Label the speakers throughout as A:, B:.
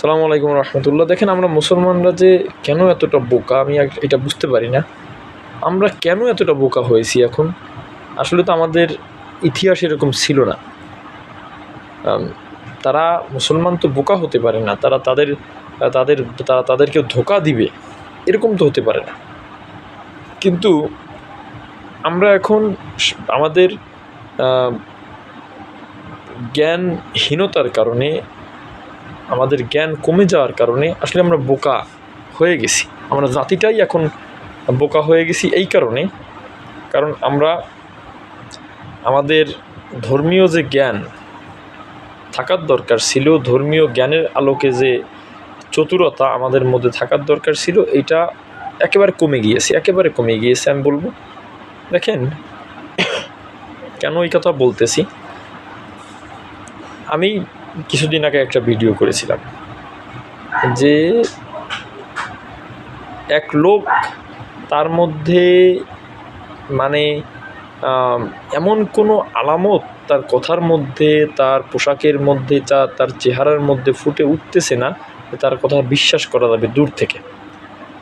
A: সালামু আলাইকুম রহমতুল্লাহ। দেখেন আমরা মুসলমানরা যে কেন এতটা বোকা, আমি এটা বুঝতে পারি না। আমরা কেন এতটা বোকা হয়েছি এখন? আসলে তো আমাদের ইতিহাস এরকম ছিল না। তারা মুসলমান তো বোকা হতে পারে না, তারা তাদের তাদের, তারা তাদেরকে ধোকা দিবে, এরকম তো হতে পারে না। কিন্তু আমরা এখন আমাদের জ্ঞানহীনতার কারণে আমাদের জ্ঞান কমে যাওয়ার কারণে আসলে আমরা বোকা হয়ে গেছি। আমরা জাতিটাই এখন বোকা হয়ে গেছি এই কারণে। কারণ আমরা আমাদের ধর্মীয় যে জ্ঞান থাকার দরকার ছিল, ধর্মীয় জ্ঞানের আলোকে যে চতুরতা আমাদের মধ্যে থাকার দরকার ছিল এটা একেবারে কমে গিয়েছে, একেবারে কমে গিয়েছে আমি বলব। দেখেন, কেন এই কথা বলতেছি? আমি কিছুদিন আগে একটা ভিডিও করেছিলাম যে এক লোক তার মধ্যে মানে এমন কোনো আলামত তার কথার মধ্যে, তার পোশাকের মধ্যে যা তার চেহারার মধ্যে ফুটে উঠতেছে না তার কথা বিশ্বাস করা যাবে দূর থেকে।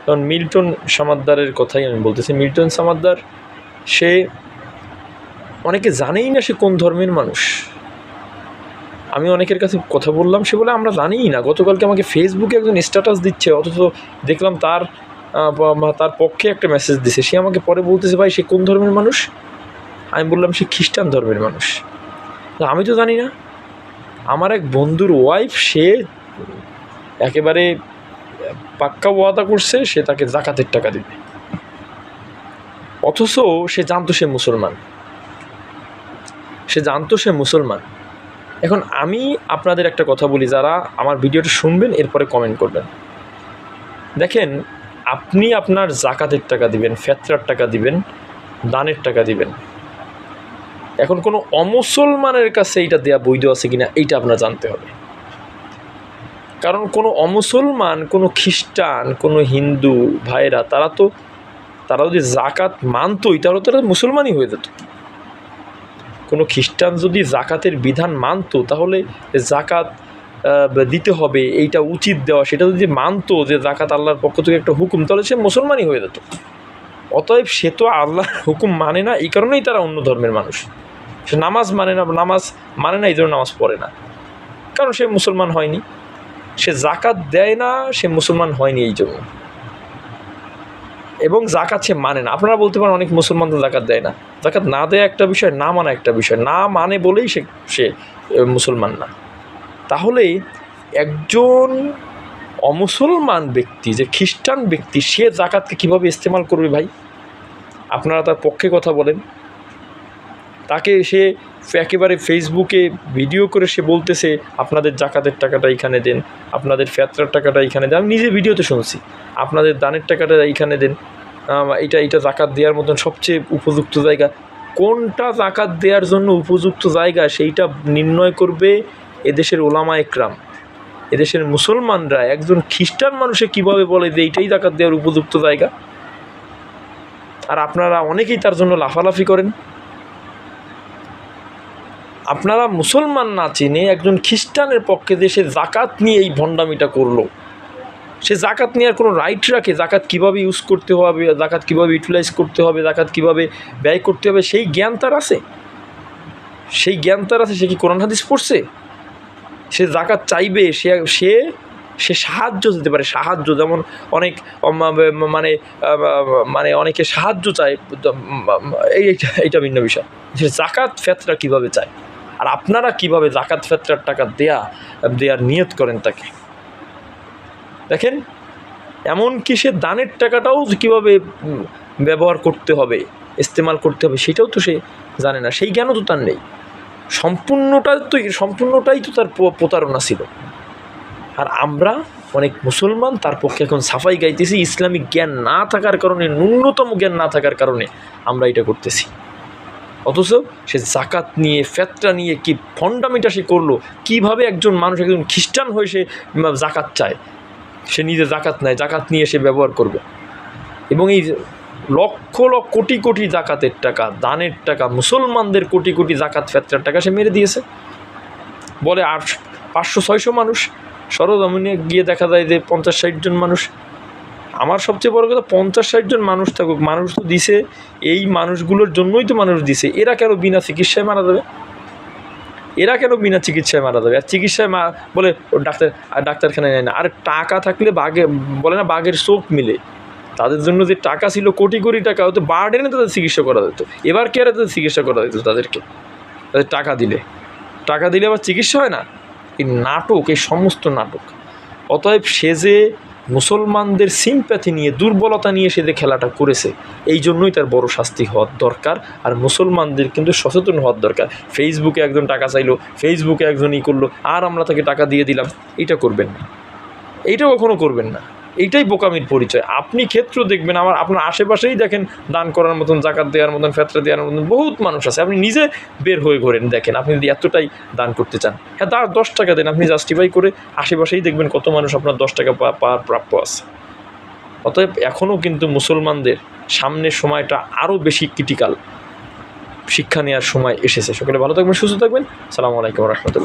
A: কারণ মিল্টন সামাদ্দারের কথাই আমি বলতেছি। মিল্টন সামাদ্দার, সে অনেকে জানেই না সে কোন ধর্মের মানুষ। আমি অনেকের কাছে কথা বললাম, সে বলে, আমরা জানিই না। গতকালকে আমাকে ফেসবুকে একজন স্ট্যাটাস দিচ্ছে, অথচ দেখলাম তার তার পক্ষে একটা মেসেজ দিছে। সে আমাকে পরে বলতেছে, ভাই, সে কোন ধর্মের মানুষ? আমি বললাম, সে খ্রিস্টান ধর্মের মানুষ। আমি তো জানি না। আমার এক বন্ধুর ওয়াইফ সে একেবারে পাক্কা ওয়াদা করছে, সে তাকে জাকাতের টাকা দিবে। অথচ সে জানতো সে মুসলমান। সে জানতো সে মুসলমান। এখন আমি আপনাদের একটা কথা বলি, যারা আমার ভিডিওটা শুনবেন, এরপরে কমেন্ট করবেন। দেখেন, আপনি আপনার জাকাতের টাকা দিবেন, ফেতরার টাকা দিবেন, দানের টাকা দিবেন। এখন কোনো অমুসলমানের কাছে এইটা দেয়া বৈধ আছে কিনা, এইটা আপনার জানতে হবে। কারণ কোনো অমুসলমান, কোনো খ্রিস্টান, কোনো হিন্দু ভাইরা তারা তো, তারা যদি জাকাত মানতই, তাহলে তারা মুসলমানই হয়ে যেত। কোনো খ্রিস্টান যদি জাকাতের বিধান মানতো, তাহলে জাকাত দিতে হবে, এইটা উচিত দেওয়া। সেটা যদি মানতো যে জাকাত আল্লাহর পক্ষ থেকে একটা হুকুম, তাহলে সে মুসলমানই হয়ে যেত। অতএব সে তো আল্লাহর হুকুম মানে না, এই কারণেই তারা অন্য ধর্মের মানুষ। সে নামাজ মানে না, নামাজ মানে না, এই জন্য নামাজ পড়ে না। কারণ সে মুসলমান হয়নি। সে জাকাত দেয় না, সে মুসলমান হয়নি এই জন্য। এবং জাকাত সে মানে না। আপনারা বলতে পারেন অনেক মুসলমান তো জাকাত দেয় না। জাকাত না দেয়া একটা বিষয়, না মানা একটা বিষয়। না মানে বলেই সে সে মুসলমান না। তাহলে একজন অমুসলমান ব্যক্তি, যে খ্রিস্টান ব্যক্তি, সে জাকাতকে কীভাবে ইস্তেমাল করবে ভাই? আপনারা তার পক্ষে কথা বলেন। তাকে সে একেবারে ফেসবুকে ভিডিও করে সে বলতেছে, আপনাদের জাকাতের টাকাটা এইখানে দেন, আপনাদের ফ্যাতরার টাকাটা এইখানে দেন। আমি নিজে ভিডিওতে শুনছি, আপনাদের দানের টাকাটা এইখানে দেন। এটা এটা জাকাত দেওয়ার মতন সবচেয়ে উপযুক্ত জায়গা। কোনটা জাকাত দেওয়ার জন্য উপযুক্ত জায়গা সেইটা নির্ণয় করবে এদেশের ওলামা একরাম। এদেশের মুসলমানরা, একজন খ্রিস্টান মানুষে কীভাবে বলে যে এইটাই জাকাত দেওয়ার উপযুক্ত জায়গা? আর আপনারা অনেকেই তার জন্য লাফালাফি করেন। আপনারা মুসলমান না চিনে একজন খ্রিস্টানের পক্ষে দেশে জাকাত নিয়ে এই ভণ্ডামিটা করল। সে জাকাত নেওয়ার কোনো রাইট রাখে? জাকাত কীভাবে ইউজ করতে হবে? জাকাত কীভাবে ইউটিলাইজ করতে হবে? জাকাত কীভাবে ব্যয় করতে হবে? সেই জ্ঞান তার আছে। সেই জ্ঞান তার আছে, সে কি কোরআন হাদিস পড়ছে? সে জাকাত চাইবে, সে সে সে সাহায্য দিতে পারে। সাহায্য যেমন অনেক মানে মানে অনেকে সাহায্য চায়। এই এইটা- ভিন্ন বিষয়। সে জাকাত ফেতরা কীভাবে চায়? আর আপনারা কীভাবে জাকাত ফেতরার টাকা দেয়া দেওয়ার নিয়ত করেন তাকে? দেখেন এমনকি সে দানের টাকাটাও কীভাবে ব্যবহার করতে হবে, ইস্তেমাল করতে হবে, সেটাও তো সে জানে না, সেই জ্ঞানও তো তার নেই। সম্পূর্ণটা তো, সম্পূর্ণটাই তো তার প্রতারণা ছিল। আর আমরা অনেক মুসলমান, তার পক্ষে এখন সাফাই গাইতেছি, ইসলামিক জ্ঞান না থাকার কারণে, ন্যূনতম জ্ঞান না থাকার কারণে আমরা এটা করতেছি। অথচ সে জাকাত নিয়ে, ফেতরা নিয়ে কি ফন্ডামিটা সে করল, কীভাবে একজন মানুষ, একজন খ্রিস্টান হয়ে সে জাকাত চায়? সে নিজে জাকাত নেয়, জাকাত নিয়ে সে ব্যবহার করবে। এবং এই লক্ষ লক্ষ কোটি কোটি জাকাতের টাকা, দানের টাকা, মুসলমানদের কোটি কোটি জাকাত ফেতরার টাকা সে মেরে দিয়েছে। বলে আট পাঁচশো, ছয়শো মানুষ, সরজমিনে গিয়ে দেখা যায় যে পঞ্চাশ, ষাট জন মানুষ। আমার সবচেয়ে বড় কথা, পঞ্চাশ, ষাট জন মানুষ থাকুক, মানুষ তো দিছে, এই মানুষগুলোর জন্যই তো মানুষ দিছে। এরা কেন বিনা চিকিৎসায় মারা যাবে? এরা কেন বিনা চিকিৎসায় মারা যাবে? আর চিকিৎসায় মা বলে ও ডাক্তার, আর ডাক্তারখানায় নেয় না। আর টাকা থাকলে বাঘে, বলে না বাঘের চোখ মিলে। তাদের জন্য যে টাকা ছিল কোটি কোটি টাকা, হয়তো বার্ডেনে তাদের চিকিৎসা করা যেত। এবার কে আর তাদের চিকিৎসা করা যেত তাদেরকে? তাদের টাকা দিলে। টাকা দিলে আবার চিকিৎসা হয় না? এই নাটক, এই সমস্ত নাটক। অতএব সে যে মুসলমানদের সিম্প্যাথি নিয়ে, দুর্বলতা নিয়ে সে যে খেলাটা করেছে এই জন্যই তার বড় শাস্তি হওয়ার দরকার আর মুসলমানদের কিন্তু সচেতন হওয়ার দরকার। ফেসবুকে একজন টাকা চাইলো ফেসবুকে একজন ই করল, আর আমরা তাকে টাকা দিয়ে দিলাম এটা করবেন না। এইটা কখনো করবেন না। এইটাই বোকামির পরিচয়। আপনি ক্ষেত্র দেখবেন, আমার আপনার আশেপাশেই দেখেন, দান করার মতন, জাকাত দেওয়ার মতন, ফেতরা দেওয়ার মতন বহুত মানুষ আছে। আপনি নিজে বের হয়ে ঘোরেন, দেখেন, আপনি যদি এতটাই দান করতে চান। হ্যাঁ তার দশ টাকা দেন, আপনি জাস্টিফাই করে আশেপাশেই দেখবেন কত মানুষ আপনার দশ টাকা পাওয়ার প্রাপ্য আছে। অতএব এখনও কিন্তু মুসলমানদের সামনের সময়টা আরও বেশি ক্রিটিক্যাল শিক্ষা নেওয়ার সময় এসেছে। সকলে ভালো থাকবেন, সুস্থ থাকবেন। সালামু আলাইকুম রহমতুল্লাহ।